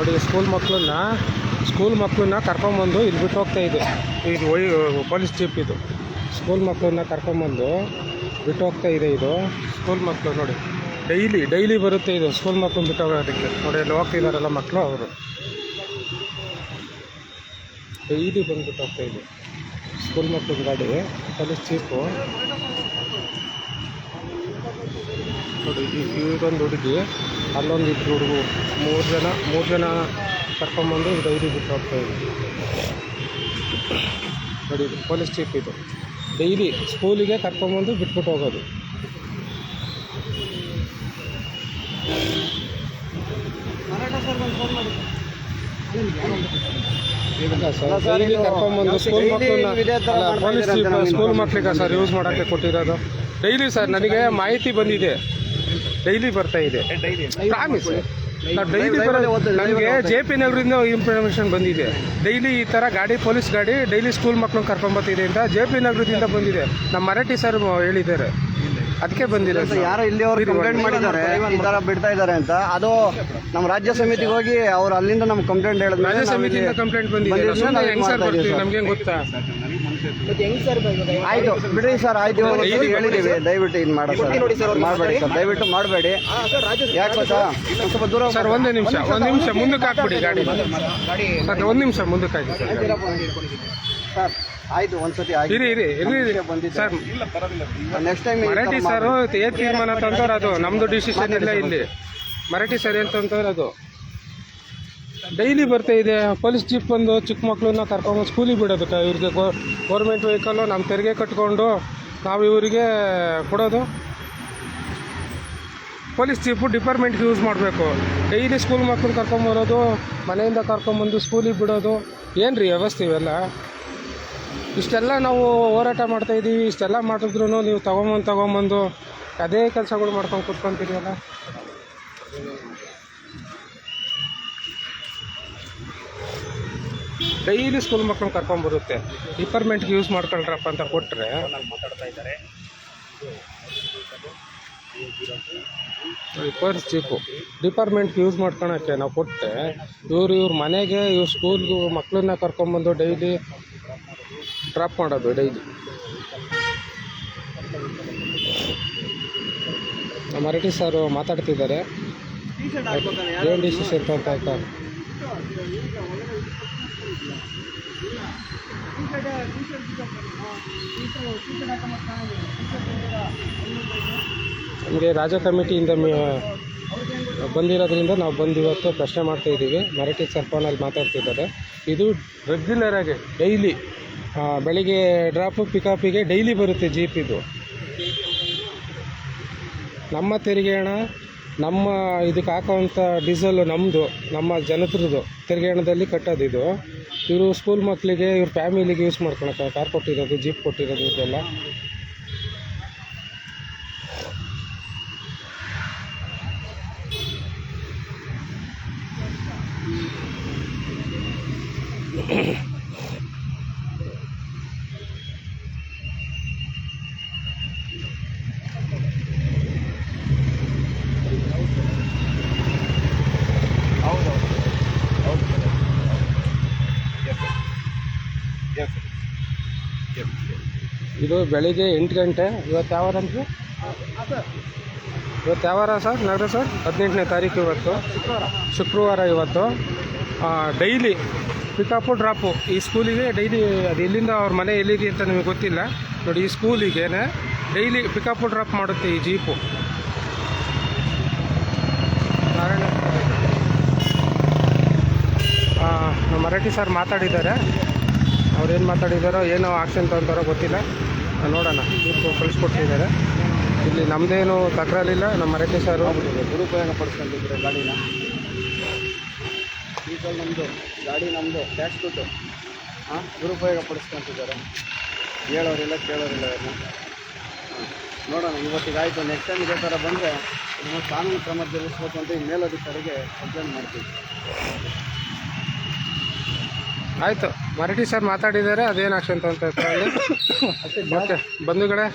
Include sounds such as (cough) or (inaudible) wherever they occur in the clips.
ನೋಡಿ ಸ್ಕೂಲ್ ಮಕ್ಕಳನ್ನ ಸ್ಕೂಲ್ ಮಕ್ಕಳನ್ನ ಕರ್ಕೊಂಬಂದು ಇಲ್ಲಿ ಬಿಟ್ಟು ಹೋಗ್ತಾ ಇದೆ. ಇದು ಒಯ್ ಪೊಲೀಸ್ ಜೀಪ್ ಇದು. ಸ್ಕೂಲ್ ಮಕ್ಕಳನ್ನ ಕರ್ಕೊಂಬಂದು ಬಿಟ್ಟು ಹೋಗ್ತಾ ಇದೆ ಇದು. ಸ್ಕೂಲ್ ಮಕ್ಕಳು ನೋಡಿ ಡೈಲಿ ಡೈಲಿ ಬರುತ್ತೆ ಇದು ಸ್ಕೂಲ್ ಮಕ್ಕಳು ಬಿಟ್ಟು ಹೋಗೋದಕ್ಕೆ. ನೋಡಿ, ಅಲ್ಲಿ ಹೋಗ್ತಿದಾರಲ್ಲ ಮಕ್ಕಳು ಅವರು. ಡೈಲಿ ಬಂದ್ಬಿಟ್ಟು ಹೋಗ್ತಾ ಇದೆ. ಸ್ಕೂಲ್ ಮಕ್ಕಳ ಗಾಡಿ ಪೊಲೀಸ್ ಜೀಪು ನೋಡಿ ಇವರೊಂದು ಹುಡುಗಿ ಅಲ್ಲೊಂದು ಇಬ್ಬರು ಹುಡುಗರು. ಮೂರು ಜನ ಮೂರು ಜನ ಕರ್ಕೊಂಬಂದು ಡೈಲಿ ಬಿಟ್ಟು ಹೋಗ್ತಾ ಇದ್ದರು ನೋಡಿ ಇದು ಪೊಲೀಸ್ ಚೀಫ್ ಇದು. ಡೈಲಿ ಸ್ಕೂಲಿಗೆ ಕರ್ಕೊಂಬಂದು ಬಿಟ್ಬಿಟ್ಟು ಹೋಗೋದು. ಡೈಲಿ ಕರ್ಕೊಂಬಂದು ಸ್ಕೂಲ್ ಮಕ್ಕಳನ್ನ ಪೊಲೀಸ್ ಚೀಫ್ ಸ್ಕೂಲ್ ಮಕ್ಕಳಿಗೆ ಸರ್ ಯೂಸ್ ಮಾಡೋಕ್ಕೆ ಕೊಟ್ಟಿರೋದು. ಡೈಲಿ ಸರ್ ನನಗೆ ಮಾಹಿತಿ ಬಂದಿದೆ. ಡೈಲಿ ಬರ್ತಾ ಇದೆ. ಪ್ರಾಮಿಸ್ ನಾವು ಡೈಲಿ ನನಗೆ ಜೆ ಪಿ ನಗರದಿಂದ ಇನ್ಫಾರ್ಮೇಷನ್ ಬಂದಿದೆ. ಡೈಲಿ ಈ ಥರ ಗಾಡಿ ಪೊಲೀಸ್ ಗಾಡಿ ಡೈಲಿ ಸ್ಕೂಲ್ ಮಕ್ಕಳನ್ನ ಕರ್ಕೊಂಬರ್ತಿದೆ ಅಂತ ಜೆ ಪಿ ನಗರದಿಂದ ಬಂದಿದೆ. ನಮ್ಮ ಮರಾಠಿ ಸರ್ ಹೇಳಿದ್ದಾರೆ. ಅದಕ್ಕೆ ಬಂದಿಲ್ಲ ಸರ್ ಯಾರೋ ಇಲ್ಲಿ ಅವ್ರು ಕಂಪ್ಲೇಂಟ್ ಮಾಡಿದ್ದಾರೆ. ಈ ತರ ಬಿಡ್ತಾ ಇದ್ದಾರೆ ಅಂತ. ಅದು ನಮ್ಮ ರಾಜ್ಯ ಸಮಿತಿಗೆ ಹೋಗಿ ಅವ್ರು ಅಲ್ಲಿಂದ ನಮ್ಗೆ ಕಂಪ್ಲೇಂಟ್ ಹೇಳಿದ್ಮೇಲೆ ರಾಜ್ಯ ಸಮಿತಿಯಿಂದ ಕಂಪ್ಲೇಂಟ್ ಬಂದಿದೆ ನಾವು ಹೆಂಗ್ ಸರ್ ಬರ್ತೀವಿ? ಗೊತ್ತಾ? ಆಯ್ತು ಬಿಡಿ ಸರ್. ಆಯ್ತು ಹೇಳಿದೀವಿ ದಯವಿಟ್ಟು ಇದು ಮಾಡ ಸರ್ ಮಾಡಬೇಡಿ ಸರ್ ದಯವಿಟ್ಟು ಮಾಡಬೇಡಿ. ಯಾಕೆ ಗೊತ್ತಾ? ಸ್ವಲ್ಪ ದೂರ ಸರ್ ಒಂದೇ ನಿಮಿಷ ಒಂದು ನಿಮಿಷ ಮುಂದಕ್ಕೆ ಹಾಕ್ಬಿಡಿ ಗಾಡಿ. ಸರ್ ಒಂದು ನಿಮಿಷ ಮುಂದಕ್ಕೆ ಹಾಕಿ ಸರ್. ಸರ್ ಆಯ್ತು ಒಂದ್ಸತಿ ಇರಿ ಇರಿ ಇರಿ ಇರಿ. ಬಂದಿದ್ದೆ. Sir next time Marathi sir ಏನ್ ತೀರ್ಮಾನ ತಂದವ್ರು ಅದು. ನಮ್ದು ಡಿಸಿಷನ್ ಇಲ್ಲ ಇಲ್ಲಿ. ಮರಾಠಿ ಸರ್ ಏನ್ ತಂದವ್ರು ಅದು? ಡೈಲಿ ಬರ್ತಾ ಇದೆ. ಪೊಲೀಸ್ ಜೀಪ್ ಬಂದು ಚಿಕ್ಕ ಮಕ್ಕಳನ್ನ ಕರ್ಕೊಂಡು ಸ್ಕೂಲಿಗೆ ಬಿಡೋದಕ್ಕೆ ಇವ್ರಿಗೆ ಗೌರ್ಮೆಂಟ್ ವೆಹಿಕಲ್ಲು ನಮ್ಮ ತೆರಿಗೆ ಕಟ್ಕೊಂಡು ನಾವು ಇವರಿಗೆ ಕೊಡೋದು. ಪೊಲೀಸ್ ಜೀಪು ಡಿಪಾರ್ಟ್ಮೆಂಟ್ಗೆ ಯೂಸ್ ಮಾಡಬೇಕು. ಡೈಲಿ ಸ್ಕೂಲ್ ಮಕ್ಕಳು ಕರ್ಕೊಂಬರೋದು ಮನೆಯಿಂದ ಕರ್ಕೊಂಬಂದು ಸ್ಕೂಲಿಗೆ ಬಿಡೋದು. ಏನು ರೀ ವ್ಯವಸ್ಥೆ ಇವೆಲ್ಲ? ಇಷ್ಟೆಲ್ಲ ನಾವು ಹೋರಾಟ ಮಾಡ್ತಾ ಇದ್ದೀವಿ, ಇಷ್ಟೆಲ್ಲ ಮಾಡಿದ್ರು ನೀವು ತಗೊಂಬಂದು ತಗೊಂಬಂದು ಅದೇ ಕೆಲಸಗಳು ಮಾಡ್ಕೊಂಡು ಕೂತ್ಕೊಂತೀರಲ್ಲ? ಡೈಲಿ ಸ್ಕೂಲ್ ಮಕ್ಕಳು ಕರ್ಕೊಂಬರುತ್ತೆ ಡಿಪಾರ್ಟ್ಮೆಂಟ್ಗೆ ಯೂಸ್ ಮಾಡ್ಕೊಳ್ರಪ್ಪ ಅಂತ ಕೊಟ್ಟರೆ ಪರ್ಸ್ ಚೀಪು ಡಿಪಾರ್ಟ್ಮೆಂಟ್ಗೆ ಯೂಸ್ ಮಾಡ್ಕೊಳಕ್ಕೆ ನಾವು ಕೊಟ್ಟರೆ ಇವ್ರು ಇವ್ರ ಮನೆಗೆ, ಇವ್ರ ಸ್ಕೂಲ್ಗೂ ಮಕ್ಕಳನ್ನ ಕರ್ಕೊಂಬಂದು ಡೈಲಿ ಡ್ರಾಪ್ ಮಾಡೋದು ಡೈಲಿ ಮರಾಠಿ ಸಾರು ಮಾತಾಡ್ತಿದ್ದಾರೆ. ಏನು ನಮಗೆ ರಾಜ ಕಮಿಟಿಯಿಂದ ಬಂದಿರೋದ್ರಿಂದ ನಾವು ಬಂದು ಇವತ್ತು ಪ್ರಶ್ನೆ ಮಾಡ್ತಾ ಇದ್ದೀವಿ. ಮರಾಠಿ ಸರ್ಪಾನಲ್ಲಿ ಮಾತಾಡ್ತಿದ್ದಾರೆ. ಇದು ರೆಗ್ಯುಲರ್ ಆಗಿ ಡೈಲಿ ಬೆಳಿಗ್ಗೆ ಡ್ರಾಪು ಪಿಕಪಿಗೆ ಡೈಲಿ ಬರುತ್ತೆ ಜೀಪಿದು ನಮ್ಮ ತೆರಿಗೆ ಹಣ, ನಮ್ಮ ಇದಕ್ಕೆ ಹಾಕೋವಂಥ ಡೀಸೆಲ್ ನಮ್ಮದು ನಮ್ಮ ಜನತ್ರದ್ದು ತೆರಿಗೆ ಹಣದಲ್ಲಿ ಕಟ್ಟೋದು ಇದು. ಇವರು ಸ್ಕೂಲ್ ಮಕ್ಕಳಿಗೆ ಇವ್ರ ಫ್ಯಾಮಿಲಿಗೆ ಯೂಸ್ ಮಾಡ್ಕೊಳಕ್ಕೆ ಕಾರ್ ಕೊಟ್ಟಿರೋದು ಜೀಪ್ ಕೊಟ್ಟಿರೋದು ಇದೆಲ್ಲ ಇದು ಬೆಳಿಗ್ಗೆ ಎಂಟು ಗಂಟೆ. ಇವತ್ತು ಯಾವ ಅಂತ ಇವತ್ತು ಯಾವಾರ ಸರ್? ನಗರ ಸರ್? ಹದಿನೆಂಟನೇ ತಾರೀಕು ಇವತ್ತು. ಶುಕ್ರವಾರ ಇವತ್ತು. ಡೈಲಿ ಪಿಕಪ್ಪು ಡ್ರಾಪು ಈ ಸ್ಕೂಲಿಗೆ ಡೈಲಿ ಅದು ಎಲ್ಲಿಂದ ಅವ್ರ ಮನೆ ಎಲ್ಲಿದೆ ಅಂತ ನಿಮಗೆ ಗೊತ್ತಿಲ್ಲ. ನೋಡಿ, ಈ ಸ್ಕೂಲಿಗೆ ಡೈಲಿ ಪಿಕಪ್ಪು ಡ್ರಾಪ್ ಮಾಡುತ್ತೆ ಈ ಜೀಪು ನಾರಾಯಣ ನಮ್ಮ ಮರಾಠಿ ಸರ್ ಮಾತಾಡಿದ್ದಾರೆ. ಅವ್ರೇನು ಮಾತಾಡಿದಾರೋ, ಏನೋ ಆಕ್ಷನ್ ತಗೊಂತಾರೋ ಗೊತ್ತಿಲ್ಲ. ನೋಡೋಣ. ಕಳಿಸ್ಕೊಟ್ಟಿದ್ದಾರೆ. ಇಲ್ಲಿ ನಮ್ಮದೇನು ತಕರಾರಿಲ್ಲ ನಮ್ಮ ಮರಾಠಿ ಸಾರು. ದುರುಪಯೋಗ ಪಡಿಸ್ಕೊಂಡಿದ್ರೆ ಗಾಡಿನ ಡೀಸೆಲ್ ನಮ್ಮದು ಗಾಡಿ ನಮ್ಮದು ಕ್ಯಾಶ್ ದುಡ್ಡು ಹಾಂ ದುರುಪಯೋಗ ಪಡಿಸ್ಕೊತಿದ್ದಾರೆ ಹೇಳೋರಿಲ್ಲ ಕೇಳೋರಿಲ್ಲ ಅವ್ರನ್ನ ನೋಡೋಣ, ಇವತ್ತಿಗೆ ಆಯಿತು. ನೆಕ್ಸ್ಟ್ ಟೈಮ್ ಇದೇ ಥರ ಬಂದರೆ ಕಾನೂನು ಕ್ರಮ ಜರುಗಿಸ್ಬೇಕು ಅಂತ ಈ ಮೇಲಧಿಕಾರಿಗೆ ಕಂಪ್ಲೇಂಟ್ ಮಾಡ್ತೀವಿ. ಆಯಿತು. ಮರಾಠಿ ಸರ್ ಮಾತಾಡಿದ್ದಾರೆ ಅದೇನು ಆಕ್ಷನ್ ಅಂತ ಮತ್ತೆ ಬಂಧುಗಳೇ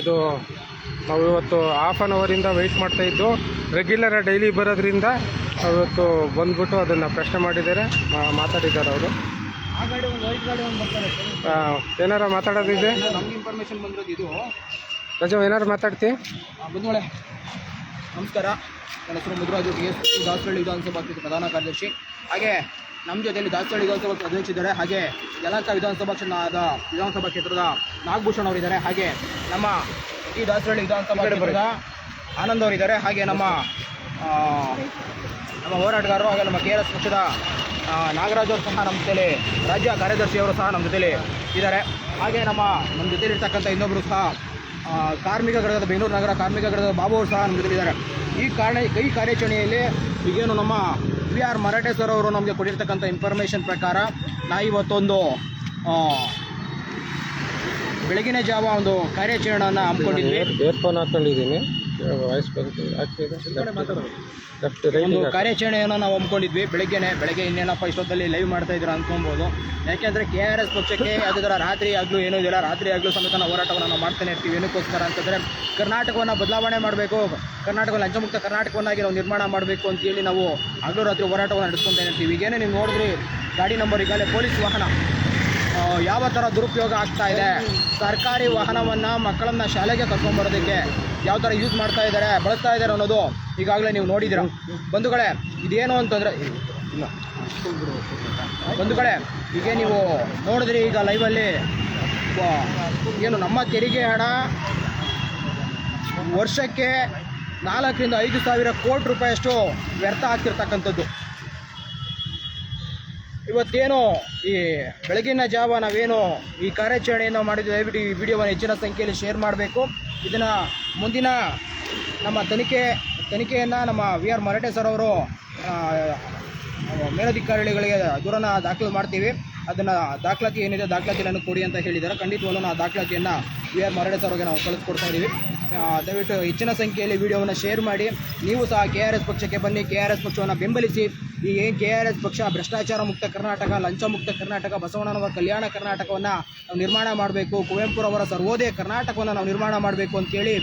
ಇದು ನಾವು ಇವತ್ತು ಹಾಫ್ ಆನ್ ಅವರಿಂದ ವೆಯ್ಟ್ ಮಾಡ್ತಾ ಇದ್ದು ರೆಗ್ಯುಲರ್ ಡೈಲಿ ಬರೋದ್ರಿಂದ ಇವತ್ತು ಬಂದ್ಬಿಟ್ಟು ಅದನ್ನು ಪ್ರಶ್ನೆ ಮಾಡಿದ್ದಾರೆ ಮಾತಾಡಿದ್ದಾರೆ ಅವರು. ಏನಾರ ಮಾತಾಡೋದಿದೆ ನಮ್ಗೆ ಇನ್ಫಾರ್ಮೇಶನ್ ಬಂದಿರೋದು ಇದು. ರಜು ಏನಾರು ಮಾತಾಡ್ತಿ? ಬಂಧುಗಳೇ ನಮಸ್ಕಾರ. ನನ್ನ ಹೆಸರು ಮುದ್ರಾಜ್ ದಾಸರಳ್ಳಿ ವಿಧಾನಸಭಾ ಪ್ರಧಾನ ಕಾರ್ಯದರ್ಶಿ. ಹಾಗೆ ನಮ್ಮ ಜೊತೆಯಲ್ಲಿ ದಾಸರಳ್ಳಿ ವಿಧಾನಸಭಾ ಇದ್ದಾರೆ ಹಾಗೆ ಯಲಹಂಕ ವಿಧಾನಸಭಾ ಕ್ಷೇತ್ರದ ವಿಧಾನಸಭಾ ಕ್ಷೇತ್ರದ ನಾಗಭೂಷಣ್ ಅವರಿದ್ದಾರೆ. ಹಾಗೆ ನಮ್ಮ ಈ ದಾಸರಳ್ಳಿ ವಿಧಾನಸಭಾ ಕ್ಷೇತ್ರದ ಆನಂದ್ ಅವರಿದ್ದಾರೆ. ಹಾಗೆ ನಮ್ಮ ನಮ್ಮ ಹೋರಾಟಗಾರರು ಹಾಗೆ ನಮ್ಮ ಕೆ ಆರ್ ಎಸ್ ಪಕ್ಷದ ನಾಗರಾಜ್ ಅವರು ಸಹ ನಮ್ಮ ಜೊತೆಲಿ ರಾಜ್ಯ ಕಾರ್ಯದರ್ಶಿಯವರು ಸಹ ನಮ್ಮ ಜೊತೆಯಲ್ಲಿ ಇದ್ದಾರೆ. ಹಾಗೆ ನಮ್ಮ ನಮ್ಮ ಜೊತೆಯಲ್ಲಿ ಇರ್ತಕ್ಕಂಥ ಇನ್ನೊಬ್ಬರು ಸಹ ಕಾರ್ಮಿಕ ಘಟಕದ ಬೆಂಗಳೂರು ನಗರ ಕಾರ್ಮಿಕ ಘಟಕದ ಬಾಬು ಅವರು ಸಹ ನಮ್ಮ ಜೊತೆಲಿದ್ದಾರೆ ಈ ಕಾರಣ ಈ ಕಾರ್ಯಾಚರಣೆಯಲ್ಲಿ ಈಗೇನು ನಮ್ಮ ವಿ ಆರ್ ಮರಾಠೇಶ್ವರ ಅವರು ನಮಗೆ ಕೊಟ್ಟಿರ್ತಕ್ಕಂಥ ಇನ್ಫಾರ್ಮೇಷನ್ ಪ್ರಕಾರ ನಾ ಇವತ್ತೊಂದು ಬೆಳಗಿನ ಜಾವ ಒಂದು ಕಾರ್ಯಾಚರಣೆಯನ್ನು ಹಮ್ಮಿಕೊಂಡಿದ್ವಿ. ಏರ್ಫೋನ್ ಹಾಕೊಂಡಿದ್ದೀನಿ. ವಾಯ್ಸ್ ಬಂತು ಲೆಫ್ಟ್ ರೈಟ್ ಕಾರ್ಯಾಚರಣೆಯನ್ನು ನಾವು ಹಮ್ಮಿಕೊಂಡಿದ್ವಿ. ಬೆಳಗ್ಗೆನೆ ಬೆಳಗ್ಗೆ ಇನ್ನೇನಪ್ಪ ಇಷ್ಟೊತ್ತಲ್ಲಿ ಲೈವ್ ಮಾಡ್ತಾ ಇದ್ರು ಅನ್ಕೊಬೋದು. ಯಾಕೆಂದ್ರೆ ಕೆ ಆರ್ ಎಸ್ ಪಕ್ಷಕ್ಕೆ ಯಾವುದೇ ಥರ ರಾತ್ರಿ ಆಗಲೂ ಏನೂ ಇದಿಲ್ಲ ರಾತ್ರಿ ಆಗ್ಲೂ ಸಮೇತ ನಾವು ಹೋರಾಟವನ್ನು ನಾವು ಮಾಡ್ತಾನೆ ಇರ್ತೀವಿ. ಏನಕ್ಕೋಸ್ಕರ ಅಂತಂದರೆ ಕರ್ನಾಟಕವನ್ನು ಬದಲಾವಣೆ ಮಾಡಬೇಕು. ಕರ್ನಾಟಕ ಲಂಚಮುಕ್ತ ಕರ್ನಾಟಕವನ್ನಾಗಿ ನಾವು ನಿರ್ಮಾಣ ಮಾಡಬೇಕು ಅಂತೇಳಿ ನಾವು ಹಗಲು ರಾತ್ರಿ ಹೋರಾಟವನ್ನು ನಡೆಸ್ಕೊತಾನೆ ಇರ್ತೀವಿ. ಈಗೇನೇ ನೀವು ನೋಡಿದ್ರಿ ಗಾಡಿ ನಂಬರ್ ಈಗಾಗಲೇ ಪೊಲೀಸ್ ವಾಹನ. ಯಾವ ಥರ ದುರುಪಯೋಗ ಆಗ್ತಾ ಇದೆ? ಸರ್ಕಾರಿ ವಾಹನವನ್ನು ಮಕ್ಕಳನ್ನ ಶಾಲೆಗೆ ಕರ್ಕೊಂಬರೋದಕ್ಕೆ ಯಾವ ಥರ ಯೂಸ್ ಮಾಡ್ತಾ ಇದ್ದಾರೆ ಬಳಸ್ತಾ ಇದ್ದಾರೆ ಅನ್ನೋದು ಈಗಾಗಲೇ ನೀವು ನೋಡಿದ್ದೀರ? ಬಂಧುಗಳೇ, ಇದೇನು ಅಂತಂದರೆ ಬಂಧುಗಳೇ ಈಗ ನೀವು ನೋಡಿದ್ರಿ ಈಗ ಲೈವಲ್ಲಿ ಏನು ನಮ್ಮ ತೆರಿಗೆ ಹಣ ವರ್ಷಕ್ಕೆ ನಾಲ್ಕರಿಂದ ಐದು ಸಾವಿರ ಕೋಟಿ ರೂಪಾಯಿಯಷ್ಟು ವ್ಯರ್ಥ ಆಗ್ತಿರ್ತಕ್ಕಂಥದ್ದು. ಇವತ್ತೇನು ಈ ಬೆಳಗಿನ ಜಾವ ನಾವೇನು ಈ ಕಾರ್ಯಾಚರಣೆಯನ್ನು ಮಾಡಿದ್ವಿ ದಯವಿಟ್ಟು ಈ ವಿಡಿಯೋವನ್ನು ಹೆಚ್ಚಿನ ಸಂಖ್ಯೆಯಲ್ಲಿ ಶೇರ್ ಮಾಡಬೇಕು. ಇದನ್ನು ಮುಂದಿನ ನಮ್ಮ ತನಿಖೆ, ತನಿಖೆಯನ್ನು ನಮ್ಮ ವಿ ಆರ್ ಮರಾಠೆ ಸರ್ ಅವರು ಮೇಲಧಿಕಾರಿಗಳಿಗೆ ದೂರನ ದಾಖಲು ಮಾಡ್ತೀವಿ. ಅದನ್ನು ದಾಖಲಾತಿ ಏನಿದೆ ದಾಖಲಾತಿ ನನಗೆ ಕೊಡಿ ಅಂತ ಹೇಳಿದ್ದಾರೆ. ಖಂಡಿತವಾಗ್ಲೂ ನಾವು ದಾಖಲಾತಿಯನ್ನು ವಿ ಆರ್ ಮರಾಠೆ ಸರ್ ಅವ್ರಿಗೆ ನಾವು ಕಳಿಸ್ಕೊಡ್ತಾ ಇದ್ದೀವಿ ದಯವಿಟ್ಟು ಹೆಚ್ಚಿನ ಸಂಖ್ಯೆಯಲ್ಲಿ ವಿಡಿಯೋವನ್ನು ಶೇರ್ ಮಾಡಿ. ನೀವು ಸಹ ಕೆ ಆರ್ ಎಸ್ ಪಕ್ಷಕ್ಕೆ ಬನ್ನಿ. ಕೆ ಆರ್ ಎಸ್ ಪಕ್ಷವನ್ನು ಬೆಂಬಲಿಸಿ. ಈ ಏನು ಕೆ ಆರ್ ಎಸ್ ಪಕ್ಷ ಭ್ರಷ್ಟಾಚಾರ ಮುಕ್ತ ಕರ್ನಾಟಕ, ಲಂಚ ಮುಕ್ತ ಕರ್ನಾಟಕ, ಬಸವಣ್ಣನವರ ಕಲ್ಯಾಣ ಕರ್ನಾಟಕವನ್ನು ನಾವು ನಿರ್ಮಾಣ ಮಾಡಬೇಕು. ಕುವೆಂಪುರವರ ಸರ್ವೋದಯ ಕರ್ನಾಟಕವನ್ನು ನಾವು ನಿರ್ಮಾಣ ಮಾಡಬೇಕು ಅಂತೇಳಿ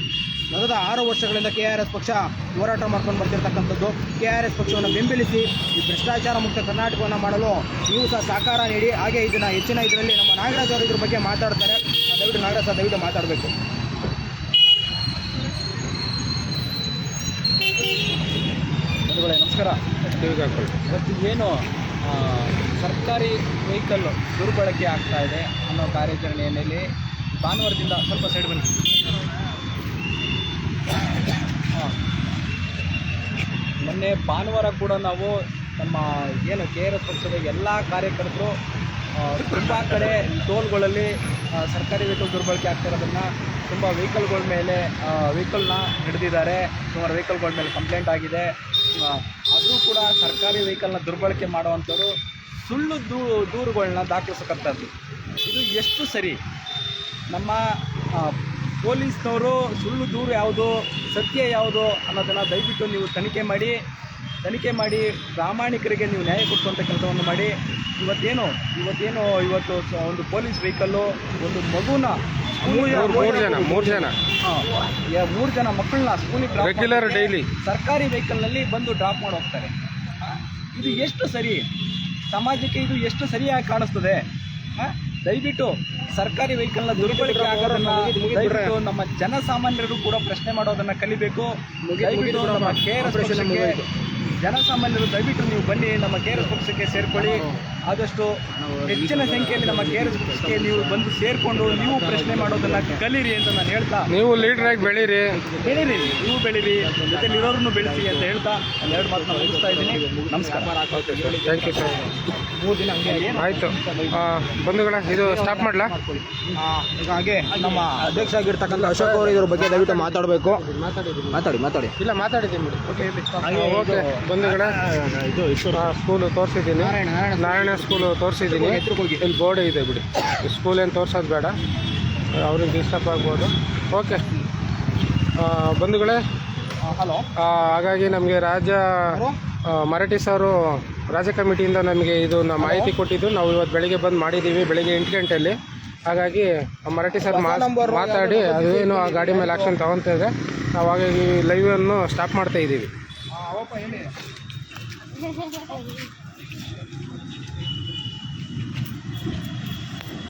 ಕಳೆದ ಆರು ವರ್ಷಗಳಿಂದ ಕೆ ಆರ್ ಎಸ್ ಪಕ್ಷ ಹೋರಾಟ ಮಾಡ್ಕೊಂಡು ಬರ್ತಿರ್ತಕ್ಕಂಥದ್ದು. ಕೆ ಆರ್ ಎಸ್ ಪಕ್ಷವನ್ನು ಬೆಂಬಲಿಸಿ ಈ ಭ್ರಷ್ಟಾಚಾರ ಮುಕ್ತ ಕರ್ನಾಟಕವನ್ನು ಮಾಡಲು ನೀವು ಸಹ ಸಹಕಾರ ನೀಡಿ. ಹಾಗೆ ಇದನ್ನು ಹೆಚ್ಚಿನ ಇದರಲ್ಲಿ ನಮ್ಮ ನಾಗರಾಜ್ ಅವರು ಇದ್ರ ಬಗ್ಗೆ ಮಾತಾಡ್ತಾರೆ. ದಯವಿಟ್ಟು ನಾಗರಾಜ್ ಸಹ ದಯವಿಟ್ಟು ಮಾತಾಡಬೇಕು. ಬಂಧುಗಳೇ, ನಮಸ್ಕಾರ. ಇವತ್ತು ಏನು ಸರ್ಕಾರಿ ವೆಹಿಕಲ್ ದುರ್ಬಳಕೆ ಆಗ್ತಾ ಇದೆ ಅನ್ನೋ ಕಾರ್ಯಾಚರಣೆಯಲ್ಲಿ ಭಾನುವಾರದಿಂದ ಸ್ವಲ್ಪ ಸೈಡ್ ಬನ್ನಿ. ಮೊನ್ನೆ ಭಾನುವಾರ ಕೂಡ ನಾವು ನಮ್ಮ, ಏನು, ಕೆ ಆರ್ ಎಸ್ ಪಕ್ಷದ ಎಲ್ಲ ಕಾರ್ಯಕರ್ತರು ತುಂಬ ಕಡೆ ಟೋಲ್ಗಳಲ್ಲಿ ಸರ್ಕಾರಿ ವೆಹಿಕಲ್ ದುರ್ಬಳಕೆ ಆಗ್ತಿರೋದನ್ನು ತುಂಬ ವೆಹಿಕಲ್ಗಳ ಮೇಲೆ ವೆಹಿಕಲ್ನ ಹಿಡಿದಿದ್ದಾರೆ. ಸುಮಾರು ವೆಹಿಕಲ್ಗಳ ಮೇಲೆ ಕಂಪ್ಲೇಂಟ್ ಆಗಿದೆ. ಆದರೂ ಕೂಡ ಸರ್ಕಾರಿ ವೆಹಿಕಲ್ನ ದುರ್ಬಳಕೆ ಮಾಡುವಂಥವ್ರು ಸುಳ್ಳು ದೂ ದೂರುಗಳನ್ನ ದಾಖಲಿಸಕ್ಕಂಥದ್ದು. ಇದು ಎಷ್ಟು ಸರಿ? ನಮ್ಮ ಪೊಲೀಸ್ನವರು ಸುಳ್ಳು ದೂರು ಯಾವುದು, ಸತ್ಯ ಯಾವುದು ಅನ್ನೋದನ್ನು ದಯವಿಟ್ಟು ನೀವು ತನಿಖೆ ಮಾಡಿ ತನಿಖೆ ಮಾಡಿ, ಪ್ರಾಮಾಣಿಕರಿಗೆ ನೀವು ನ್ಯಾಯ ಕೊಡುವಂಥ ಕೆಲಸವನ್ನು ಮಾಡಿ. ಇವತ್ತೇನು ಇವತ್ತೇನು, ಇವತ್ತು ಒಂದು ಪೊಲೀಸ್ ವೆಹಿಕಲ್ಲು ಒಂದು ಮಗುನ ಮೂರು ಜನ ಮೂರು ಜನ ಮೂರು ಜನ. ಮಕ್ಕಳನ್ನ ಸ್ಕೂಲಿಗೆ ರೆಗ್ಯುಲರ್ ಡೈಲಿ ಸರ್ಕಾರಿ ವೆಹಿಕಲ್ನಲ್ಲಿ ಬಂದು ಡ್ರಾಪ್ ಮಾಡಿ ಹೋಗ್ತಾರೆ. ಇದು ಎಷ್ಟು ಸರಿ? ಸಮಾಜಕ್ಕೆ ಇದು ಎಷ್ಟು ಸರಿಯಾಗಿ ಕಾಣಿಸ್ತದೆ? ದಯವಿಟ್ಟು ಸರ್ಕಾರಿ ವೆಹಿಕಲ್ನ ದುರ್ಬಳಕೆ ಆಗೋದನ್ನ ದಯವಿಟ್ಟು ನಮ್ಮ ಜನಸಾಮಾನ್ಯರು ಕೂಡ ಪ್ರಶ್ನೆ ಮಾಡೋದನ್ನ ಕಲಿಬೇಕು. ದಯವಿಟ್ಟು ನಮ್ಮ ಕೆ ಆರ್ ಎಸ್ ಪಕ್ಷಕ್ಕೆ ಜನಸಾಮಾನ್ಯರು ದಯವಿಟ್ಟು ನೀವು ಬನ್ನಿ ನಮ್ಮ ಕೆ ಆರ್ ಎಸ್ ಪಕ್ಷಕ್ಕೆ ಸೇರ್ಕೊಳ್ಳಿ. ಆದಷ್ಟು ಹೆಚ್ಚಿನ ಸಂಖ್ಯೆಯಲ್ಲಿ ನಮ್ಮ ಕೆ ಆರ್ ನೀವು ಬಂದು ಸೇರಿಕೊಂಡು ನೀವು ಪ್ರಶ್ನೆ ಮಾಡೋದನ್ನ ಕಲೀರಿ ಅಂತ ನಾನು ಹೇಳ್ತಾ ನೀವು ಲೀಡ್ರಾಗಿ ಬೆಳೀರಿ ಬೆಳೀರಿ ನೀವು ಬೆಳೀರಿ ಜೊತೆಲಿ ಇರೋರನ್ನು ಬೆಳೆಸಿ ಅಂತ ಹೇಳ್ತಾ ಎರಡು ಮಾತನ್ನ ಮುಗಿಸ್ತಾ ಇದ್ದೀನಿ ನಮಸ್ಕಾರ ಥ್ಯಾಂಕ್ ಯು ಸರ್ ಮೂರು ದಿನ ಹಂಗೆ ಆಯಿತು ಬಂಧುಗಳ ಇದು ಸ್ಟಾಪ್ ಮಾಡಲಾ ಈಗ ಹಾಗೆ ನಮ್ಮ ಅಧ್ಯಕ್ಷ ಆಗಿರ್ತಕ್ಕಂಥ ಅಶೋಕ್ ಅವರು ಇದ್ರ ಬಗ್ಗೆ ದಯವಿಟ್ಟು ಮಾತಾಡಬೇಕು ಮಾತಾಡಿ ಮಾತಾಡಿ ಇಲ್ಲ ಮಾತಾಡಿದ್ದೀನಿ ಓಕೆ ಬಂಧುಗಳ ಇದು ಸ್ಕೂಲು ತೋರಿಸಿದ್ದೀನಿ ನಾರಾಯಣ ಸ್ಕೂಲು ತೋರಿಸಿದ್ದೀನಿ. ಇಲ್ಲಿ ಬೋರ್ಡ್ ಇದೆ ಬಿಡಿ. ಸ್ಕೂಲ್ ಏನು ತೋರ್ಸೋದು ಬೇಡ. ಅವ್ರಿಗೆ ಡಿಸ್ಟರ್ಬ್ ಆಗ್ಬೋದು. ಓಕೆ ಬಂಧುಗಳೇ ಹಲೋ. ಹಾಗಾಗಿ ನಮಗೆ ರಾಜ್ಯ ಮರಾಠಿ ಸಾರು ರಾಜ್ಯ ಕಮಿಟಿಯಿಂದ ನಮಗೆ ಇದು ಮಾಹಿತಿ ಕೊಟ್ಟಿದ್ದು. ನಾವು ಇವತ್ತು ಬೆಳಿಗ್ಗೆ ಬಂದು ಮಾಡಿದ್ದೀವಿ ಬೆಳಿಗ್ಗೆ ಎಂಟು ಗಂಟೆಯಲ್ಲಿ. ಹಾಗಾಗಿ ಆ ಮರಾಠಿ ಸರ್ ಮಾತಾಡಿ ಅದೇನು ಆ ಗಾಡಿ ಮೇಲೆ ಆಕ್ಷನ್ ತಗೊತಾ ಇದೆ. ನಾವು ಹಾಗಾಗಿ ಲೈವನ್ನು ಸ್ಟಾಪ್ ಮಾಡ್ತಾ ಇದ್ದೀವಿ (laughs)